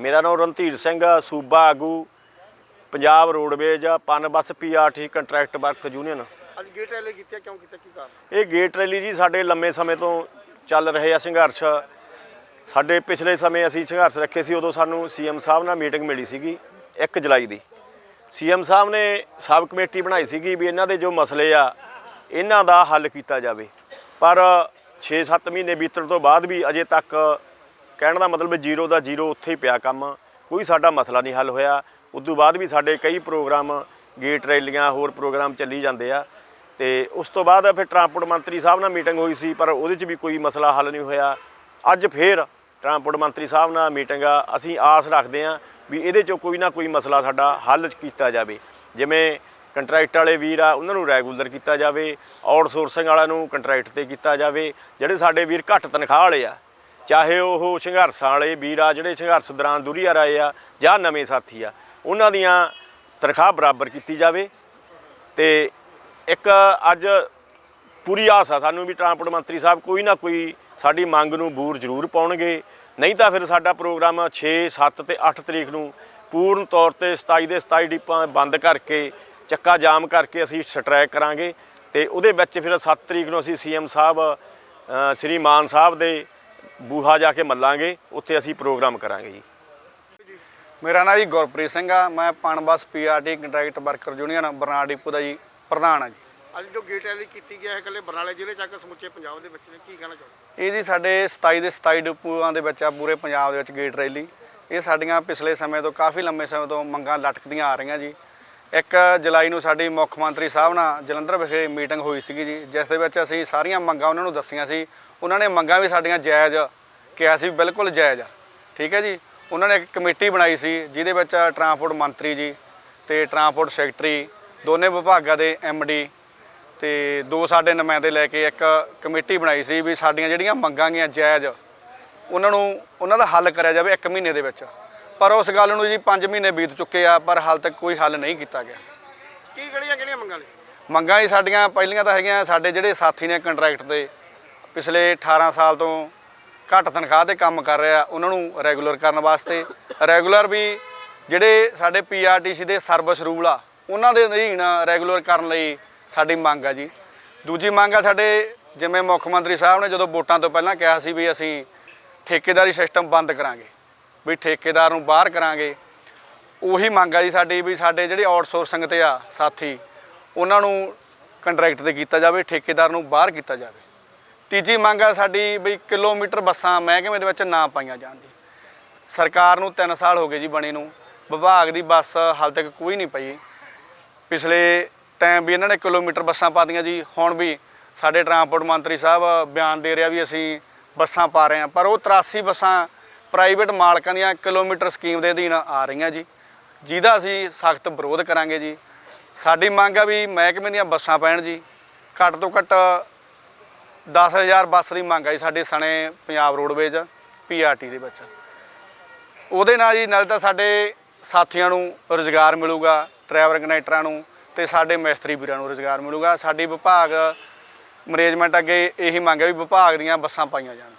ਮੇਰਾ ਨਾਮ ਰਣਧੀਰ ਸਿੰਘ ਆ, ਸੂਬਾ ਆਗੂ Punjab roadways Pun bus PRT contract work union. ਅੱਜ ਗੇਟ ਰੈਲੀ ਕੀਤੀ ਕਿਉਂ ਕੀਤਾ ਕੀ ਕਾਰਨ? ਇਹ ਗੇਟ ਰੈਲੀ ਜੀ ਸਾਡੇ ਲੰਮੇ ਸਮੇਂ ਤੋਂ ਚੱਲ ਰਹੇ ਆ ਸੰਘਰਸ਼। ਸਾਡੇ ਪਿਛਲੇ ਸਮੇਂ ਅਸੀਂ ਸੰਘਰਸ਼ ਰੱਖੇ ਸੀ ਉਦੋਂ ਸਾਨੂੰ ਸੀਐਮ ਸਾਹਿਬ ਨਾਲ ਮੀਟਿੰਗ ਮਿਲੀ ਸੀਗੀ 1 ਜੁਲਾਈ ਦੀ। ਸੀਐਮ ਸਾਹਿਬ ਨੇ ਸਬ ਕਮੇਟੀ ਬਣਾਈ ਸੀਗੀ ਵੀ ਇਹਨਾਂ ਦੇ ਜੋ ਮਸਲੇ ਆ ਇਹਨਾਂ ਦਾ ਹੱਲ ਕੀਤਾ ਜਾਵੇ। ਪਰ 6-7 ਮਹੀਨੇ ਬੀਤਣ ਤੋਂ ਬਾਅਦ ਵੀ ਅਜੇ ਤੱਕ ਕਹਿਣ ਦਾ ਮਤਲਬ ਜ਼ੀਰੋ ਦਾ ਜ਼ੀਰੋ ਉੱਥੇ ਹੀ ਪਿਆ ਕੰਮ, ਕੋਈ ਸਾਡਾ ਮਸਲਾ ਨਹੀਂ ਹੱਲ ਹੋਇਆ। ਉਦੋਂ ਬਾਅਦ ਵੀ ਸਾਡੇ ਕਈ ਪ੍ਰੋਗਰਾਮ, ਗੇਟ ਰੈਲੀਆਂ, ਹੋਰ ਪ੍ਰੋਗਰਾਮ ਚੱਲੀ ਜਾਂਦੇ ਆ। ਤੇ ਉਸ ਤੋਂ ਬਾਅਦ ਫਿਰ ਟਰਾਂਸਪੋਰਟ ਮੰਤਰੀ ਸਾਹਿਬ ਨਾਲ ਮੀਟਿੰਗ ਹੋਈ ਸੀ, ਪਰ ਉਹਦੇ 'ਚ ਵੀ ਕੋਈ ਮਸਲਾ ਹੱਲ ਨਹੀਂ ਹੋਇਆ। ਅੱਜ ਫੇਰ ਟਰਾਂਸਪੋਰਟ ਮੰਤਰੀ ਸਾਹਿਬ ਨਾਲ ਮੀਟਿੰਗ ਆ, ਅਸੀਂ ਆਸ ਰੱਖਦੇ ਹਾਂ ਵੀ ਇਹਦੇ 'ਚੋਂ ਕੋਈ ਨਾ ਕੋਈ ਮਸਲਾ ਸਾਡਾ ਹੱਲ ਕੀਤਾ ਜਾਵੇ। ਜਿਵੇਂ ਕੰਟਰੈਕਟ ਵਾਲੇ ਵੀਰ ਆ, ਉਹਨਾਂ ਨੂੰ ਰੈਗੂਲਰ ਕੀਤਾ ਜਾਵੇ। ਆਊਟਸੋਰਸਿੰਗ ਵਾਲਿਆਂ ਨੂੰ ਕੰਟਰੈਕਟ ਤੇ ਕੀਤਾ ਜਾਵੇ। ਜਿਹੜੇ ਸਾਡੇ ਵੀਰ ਘੱਟ ਤਨਖਾਹ ਵਾਲੇ ਆ ਚਾਹੇ ਉਹ ਸੰਘਰਸ਼ਾਂ ਵਾਲੇ, ਵੀਰ ਆ ਜਿਹੜੇ ਸੰਘਰਸ਼ ਦੌਰਾਨ ਦੁਰੀਆ ਰਹੇ ਆ ਜਾਂ ਨਵੇਂ ਸਾਥੀ ਆ, ਉਹਨਾਂ ਦੀਆਂ ਤਨਖਾਹ ਬਰਾਬਰ ਕੀਤੀ ਜਾਵੇ ਤੇ ਇੱਕ ਅੱਜ ਪੂਰੀ ਆਸ ਆ ਸਾਨੂੰ ਵੀ ਟਰਾਂਸਪੋਰਟ ਮੰਤਰੀ ਸਾਹਿਬ ਕੋਈ ਨਾ ਕੋਈ ਸਾਡੀ ਮੰਗ ਨੂੰ ਬੂਰ ਜ਼ਰੂਰ ਪਾਉਣਗੇ। ਨਹੀਂ ਤਾਂ ਫਿਰ ਸਾਡਾ ਪ੍ਰੋਗਰਾਮ 6 7 ਤੇ 8 ਤਰੀਕ ਨੂੰ ਪੂਰਨ ਤੌਰ ਤੇ 27 ਦੇ 27 ਡਿਪਾਂ ਬੰਦ ਕਰਕੇ, ਚੱਕਾ ਜਾਮ ਕਰਕੇ ਅਸੀਂ ਸਟ੍ਰਾਈਕ ਕਰਾਂਗੇ ਤੇ ਉਹਦੇ ਵਿੱਚ ਫਿਰ 7 ਤਰੀਕ ਨੂੰ ਅਸੀਂ ਸੀਐਮ ਸਾਹਿਬ ਸ੍ਰੀ ਮਾਨ ਸਾਹਿਬ ਦੇ ਬੂਹਾ ਜਾ ਕੇ ਮੱਲਾਂਗੇ ਉੱਥੇ ਅਸੀਂ ਪ੍ਰੋਗਰਾਮ ਕਰਾਂਗੇ ਜੀ। ਮੇਰਾ ਨਾਮ ਜੀ ਗੁਰਪ੍ਰੀਤ ਸਿੰਘ ਆ ਮੈਂ Punbus PRT contract worker union Barnala depot ਦਾ ਜੀ ਪ੍ਰਧਾਨ ਆ ਜੀ। ਅੱਜ ਜੋ ਗੇਟ ਰੈਲੀ ਕੀਤੀ ਗਿਆ ਹੈ ਇਕੱਲੇ ਬਰਨਾਲੇ ਜ਼ਿਲ੍ਹੇ ਚ ਆ ਕੇ ਸਮੁੱਚੇ ਪੰਜਾਬ ਦੇ ਵਿੱਚ ਨੇ? ਕੀ ਕਹਿਣਾ ਚਾਹੁੰਦੇ ਇਹ ਜੀ ਸਾਡੇ 27 ਦੇ 27 ਡਿਪੂਆਂ ਦੇ ਵਿੱਚ ਆ ਪੂਰੇ ਪੰਜਾਬ ਦੇ ਵਿੱਚ ਗੇਟ ਰੈਲੀ ਇਹ ਸਾਡੀਆਂ ਪਿਛਲੇ ਸਮੇਂ ਤੋਂ ਕਾਫੀ ਲੰਮੇ ਸਮੇਂ ਤੋਂ ਮੰਗਾਂ ਲਟਕਦੀਆਂ ਆ ਰਹੀਆਂ ਜੀ। 1 ਜੁਲਾਈ ਨੂੰ ਸਾਡੀ ਮੁੱਖ ਮੰਤਰੀ ਸਾਹਿਬ ਨਾਲ ਜਲੰਧਰ ਵਿਖੇ ਮੀਟਿੰਗ ਹੋਈ ਸੀਗੀ ਜੀ, ਜਿਸ ਦੇ ਵਿੱਚ ਅਸੀਂ ਸਾਰੀਆਂ ਮੰਗਾਂ ਉਹਨਾਂ ਨੂੰ ਦੱਸੀਆਂ ਸੀ। ਉਹਨਾਂ ਨੇ ਮੰਗਾਂ ਵੀ ਸਾਡੀਆਂ ਜਾਇਜ਼ ਕਿਹਾ ਸੀ ਬਿਲਕੁਲ ਜਾਇਜ਼ ਠੀਕ ਹੈ ਜੀ? ਉਹਨਾਂ ਨੇ ਇੱਕ ਕਮੇਟੀ ਬਣਾਈ ਸੀ, ਜਿਹਦੇ ਵਿੱਚ ਟਰਾਂਸਪੋਰਟ ਮੰਤਰੀ ਜੀ ਤੇ ਟਰਾਂਸਪੋਰਟ ਸੈਕਟਰੀ, ਦੋਨੇ ਵਿਭਾਗਾਂ ਦੇ ਡੀ ਤੇ ਦੋ ਸਾਡੇ ਨੁਮਾਇੰਦੇ ਲੈ ਕੇ ਇੱਕ ਕਮੇਟੀ ਬਣਾਈ ਸੀ ਵੀ ਸਾਡੀਆਂ ਜਿਹੜੀਆਂ ਮੰਗਾਂ ਗਈਆਂ ਜਾਇਜ਼, ਉਹਨਾਂ ਨੂੰ, ਉਹਨਾਂ ਦਾ ਹੱਲ ਕਰਿਆ ਜਾਵੇ 1 ਮਹੀਨੇ ਦੇ ਵਿੱਚ। ਪਰ ਉਸ ਗੱਲ ਨੂੰ ਜੀ 5 ਮਹੀਨੇ ਬੀਤ ਚੁੱਕੇ ਆ ਪਰ ਹਾਲ ਤੱਕ ਕੋਈ ਹੱਲ ਨਹੀਂ ਕੀਤਾ ਗਿਆ। ਕੀ ਕਿਹੜੀਆਂ ਕਿਹੜੀਆਂ ਮੰਗਾਂ ਨੇ? ਮੰਗਾਂ ਹੀ ਸਾਡੀਆਂ ਪਹਿਲੀਆਂ ਤਾਂ ਹੈਗੀਆਂ ਸਾਡੇ ਜਿਹੜੇ ਸਾਥੀ ਨੇ ਕੰਟਰੈਕਟ ਤੇ ਪਿਛਲੇ 18 ਸਾਲ ਤੋਂ ਘੱਟ ਤਨਖਾਹ ਤੇ ਕੰਮ ਕਰ ਰਿਹਾ ਉਹਨਾਂ ਨੂੰ ਰੈਗੂਲਰ ਕਰਨ ਵਾਸਤੇ। ਰੈਗੂਲਰ ਵੀ ਜਿਹੜੇ ਸਾਡੇ ਪੀਆਰਟੀਸੀ ਦੇ ਸਰਵਿਸ ਰੂਲ ਆ ਉਹਨਾਂ ਦੇ ਅਧੀਨ ਰੈਗੂਲਰ ਕਰਨ ਲਈ ਸਾਡੀ ਮੰਗ ਆ ਜੀ। ਦੂਜੀ ਮੰਗ ਆ ਸਾਡੇ ਜਿਵੇਂ ਮੁੱਖ ਮੰਤਰੀ ਸਾਹਿਬ ਨੇ ਜਦੋਂ ਵੋਟਾਂ ਤੋਂ ਪਹਿਲਾਂ ਕਿਹਾ ਸੀ ਵੀ ਅਸੀਂ ਠੇਕੇਦਾਰੀ ਸਿਸਟਮ ਬੰਦ ਕਰਾਂਗੇ ਵੀ ਠੇਕੇਦਾਰ ਨੂੰ ਬਾਹਰ ਕਰਾਂਗੇ। ਉਹੀ ਮੰਗ ਆ ਜੀ ਸਾਡੀ ਵੀ ਸਾਡੇ ਜਿਹੜੇ ਆਊਟਸੋਰਸਿੰਗ ਤੇ ਆ, ਸਾਥੀ, ਉਹਨਾਂ ਨੂੰ ਕੰਟਰੈਕਟ ਤੇ ਕੀਤਾ ਜਾਵੇ, ਠੇਕੇਦਾਰ ਨੂੰ ਬਾਹਰ ਕੀਤਾ ਜਾਵੇ। ਤੀਜੀ ਮੰਗ ਆ ਸਾਡੀ ਵੀ ਕਿਲੋਮੀਟਰ ਬੱਸਾਂ ਮਹਿਕਮੇ ਦੇ ਵਿੱਚ ਨਾ ਪਾਈਆਂ ਜਾਣ ਜੀ। ਸਰਕਾਰ ਨੂੰ 3 ਸਾਲ ਹੋ ਗਏ ਜੀ ਬਣੀ ਨੂੰ। ਵਿਭਾਗ ਦੀ ਬੱਸ ਹਾਲ ਤੱਕ ਕੋਈ ਨਹੀਂ ਪਈ। ਪਿਛਲੇ ਟਾਈਮ ਵੀ ਇਹਨਾਂ ਨੇ ਕਿਲੋਮੀਟਰ ਬੱਸਾਂ ਪਾਦੀਆਂ ਜੀ। ਹੁਣ ਵੀ ਸਾਡੇ ਟਰਾਂਸਪੋਰਟ ਮੰਤਰੀ ਸਾਹਿਬ ਬਿਆਨ ਦੇ ਰਿਹਾ ਵੀ ਅਸੀਂ ਬੱਸਾਂ ਪਾ ਰਹੇ ਹਾਂ। ਪਰ ਉਹ 83 ਬੱਸਾਂ ਪ੍ਰਾਈਵੇਟ ਮਾਲਕਾਂ ਦੀਆਂ ਕਿਲੋਮੀਟਰ ਸਕੀਮ ਦੇ ਅਧੀਨ ਆ ਰਹੀਆਂ ਜੀ। ਜਿਹਦਾ ਅਸੀਂ ਸਖਤ ਵਿਰੋਧ ਕਰਾਂਗੇ ਜੀ। ਸਾਡੀ ਮੰਗ ਆ ਵੀ ਮਹਿਕਮੇ ਦੀਆਂ ਬੱਸਾਂ ਪੈਣ ਜੀ। ਘੱਟ ਤੋਂ ਘੱਟ 10000 ਬੱਸ ਦੀ ਮੰਗ ਆ ਜੀ ਸਾਡੇ ਸਣੇ ਪੰਜਾਬ ਰੋਡਵੇਜ ਪੀਆਰਟੀ ਦੇ ਵਿੱਚ। ਉਹਦੇ ਨਾਲ ਜੀ, ਨਾਲ ਤਾਂ ਸਾਡੇ ਸਾਥੀਆਂ ਨੂੰ ਰੋਜ਼ਗਾਰ ਮਿਲੂਗਾ, ਡਰਾਈਵਰ ਕਨੈਕਟਰਾਂ ਨੂੰ ਤੇ ਸਾਡੇ ਮਿਸਤਰੀ ਵੀਰਾਂ ਨੂੰ ਰੋਜ਼ਗਾਰ ਮਿਲੂਗਾ। ਸਾਡੀ ਵਿਭਾਗ, ਮੈਨੇਜਮੈਂਟ ਅੱਗੇ ਇਹੀ ਮੰਗ ਹੈ ਵੀ ਵਿਭਾਗ ਦੀਆਂ ਬੱਸਾਂ ਪਾਈਆਂ ਜਾਣ